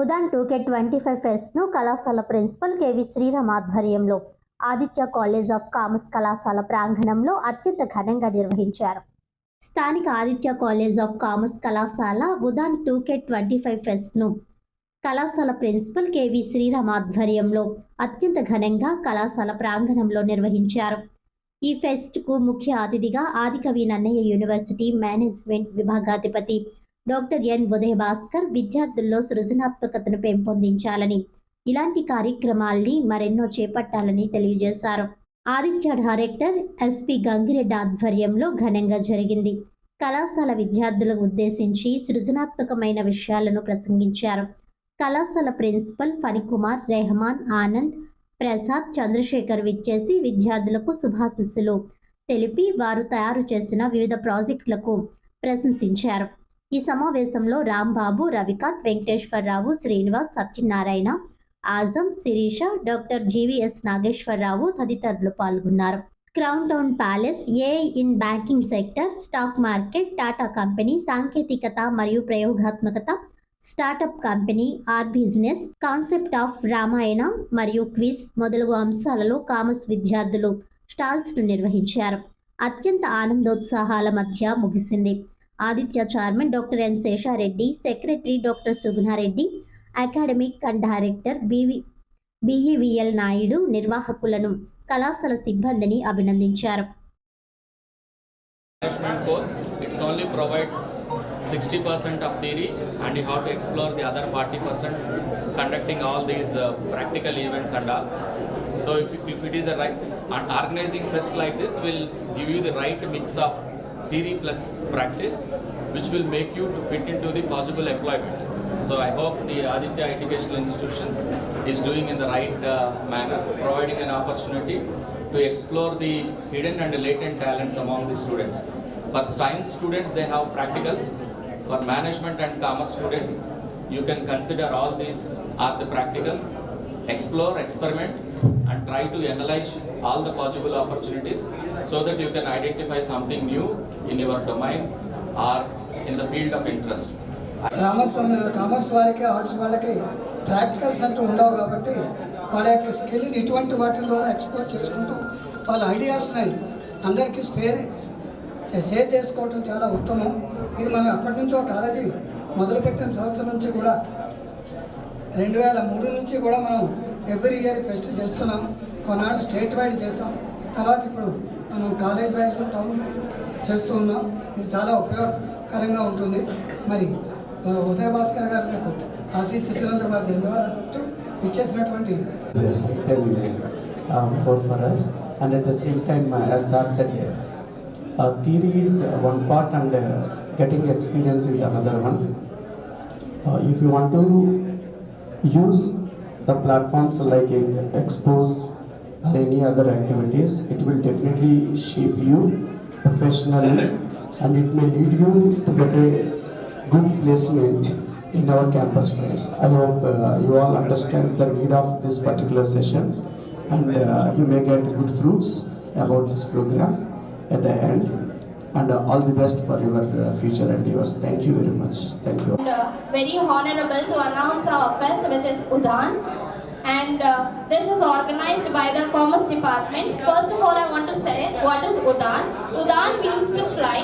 ఉదాన్ టూకే twenty five ఫెస్ట్ను కళాశాల principal KV Sriram ఆధ్వర్యంలో ఆదిత్య కాలేజ్ ఆఫ్ కామర్స్ కళాశాల ప్రాంగణంలో అత్యంత ఘనంగా నిర్వహించారు. స్థానిక ఆదిత్య కాలేజ్ ఆఫ్ కామర్స్ కళాశాల ఉదాన్ టూకే ట్వంటీ ఫైవ్ ఫెస్ట్ను కళాశాల ప్రిన్సిపల్ కేవి శ్రీరామ్ ఆధ్వర్యంలో అత్యంత ఘనంగా కళాశాల ప్రాంగణంలో నిర్వహించారు. ఈ ఫెస్ట్కు ముఖ్య అతిథిగా ఆదికవి నన్నయ్య యూనివర్సిటీ మేనేజ్మెంట్ విభాగాధిపతి డాక్టర్ ఎన్ ఉదయభాస్కర్ విద్యార్థుల్లో సృజనాత్మకతను పెంపొందించాలని ఇలాంటి కార్యక్రమాల్ని మరెన్నో చేపట్టాలని తెలియజేశారు. ఆదిత్య డైరెక్టర్ ఎస్పి గంగిరెడ్డి ఆధ్వర్యంలో ఘనంగా జరిగింది. కళాశాల విద్యార్థులకు ఉద్దేశించి సృజనాత్మకమైన విషయాలను ప్రసంగించారు. కళాశాల ప్రిన్సిపల్ ఫణికుమార్ రెహమాన్ ఆనంద్ ప్రసాద్ చంద్రశేఖర్ విచ్చేసి విద్యార్థులకు శుభాశిస్సులు తెలిపి వారు తయారు చేసిన వివిధ ప్రాజెక్టులకు ప్రశంసించారు. ఈ సమావేశంలో Rambabu Ravikanth Venkateswararao Srinivas Satyanarayana Azam Sirisha doctor G V S Nageswararao తదితరులు పాల్గొన్నారు. Crown town palace a in banking sector stock market Tata company సాంకేతికత మరియు ప్రయోగాత్మకత startup company or business concept of Ramayana మరియు క్విజ్ మొదలగు అంశాలలో commerce విద్యార్థులు స్టాల్స్ను నిర్వహించారు. అత్యంత ఆనందోత్సాహాల మధ్య ముగిసింది. Aditya chairman doctor N Seshareddy secretary doctor Sugunareddy academic and director B V B E V L Naidu నిర్వాహకులను కళాశాల సిబ్బందిని అభినందించారు. Sixty percent of theory and you have to explore the other forty percent conducting all these practical events theory plus practice which will make you to fit into the possible employment so i hope the aditya educational institutions is doing in the right uh, manner providing an opportunity to explore the hidden and latent talents among the students. For science students, they have practicals. For management and commerce students, you can consider all these are the practicals. Explore experiment and try to analyse all the possible opportunities so that you can identify something new in your domain or in the field of interest commerce commerce వారికి arts వాళ్ళకి practicals అంటూ ఉండవు కాబట్టి వాళ్ళ యొక్క skill ఇటువంటి వాటి ద్వారా ఎక్స్ప్లోర్ చేసుకుంటూ వాళ్ళ ఐడియాస్ అందరికీ స్పేర్ షేర్ చేసుకోవటం చాలా ఉత్తమం. ఇది మనం ఎప్పటి నుంచో కాలేజీ మొదలుపెట్టిన సంవత్సరం నుంచి కూడా రెండు వేల మూడు నుంచి కూడా మనం ఎవ్రీ ఇయర్ ఫెస్ట్ చేస్తున్నాం. కొన్నాళ్ళు స్టేట్ వైడ్ చేసాం తర్వాత ఇప్పుడు మనం కాలేజ్ వైజ్ టౌన్ వైజ్ చేస్తూ ఉన్నాం. ఇది చాలా ఉపయోగకరంగా ఉంటుంది. మరి ఉదయ భాస్కర్ గారు మీకు ఆశీర్చించినందుకు వారి ధన్యవాదాలు చెప్తూ ఇచ్చేసినటువంటి ten uh, more for us and at the same time uh, as sir said uh, uh, theory is uh, one part and uh, getting experience is another one. Uh, if you want to use the platforms like expose or any other activities it will definitely shape you professionally and it may lead you to get a good placement in our campus friends. I hope uh, you all understand the need of this particular session and uh, you may get good fruits about this program at the end. And uh, all the best for your uh, future endeavors. Thank you very much. Thank you. and uh, very honorable to announce our fest with this Udan. And uh, this is organized by the Commerce Department. First of all, I want to say what is Udan? Udan means to fly.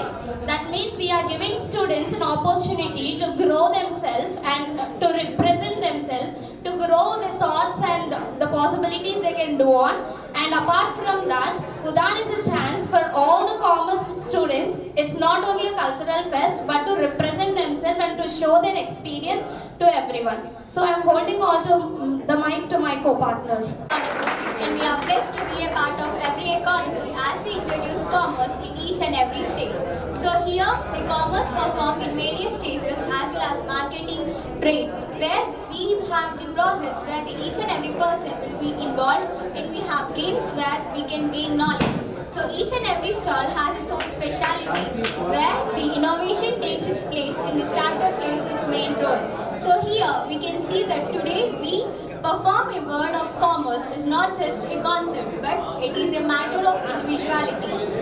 That means we are giving students an opportunity to grow themselves and to represent themselves, to grow the thoughts and the possibilities they can do on. And apart from that, Udan is a chance for all the commerce students. It's not only a cultural fest, but to represent themselves and to show their experience to everyone. So I'm holding on to mm, the mic to my co-partner. and we are blessed to be a part of every economy as we introduce commerce in each and every stage. So here, the commerce perform in various stages as well as marketing, trade, where we have the projects where each and every person will be involved and we have games where we can gain knowledge. So each and every stall has its own speciality where the innovation takes its place and the startup plays its main role. So here we can see that today we perform a word of commerce is not just a concept but it is a matter of individuality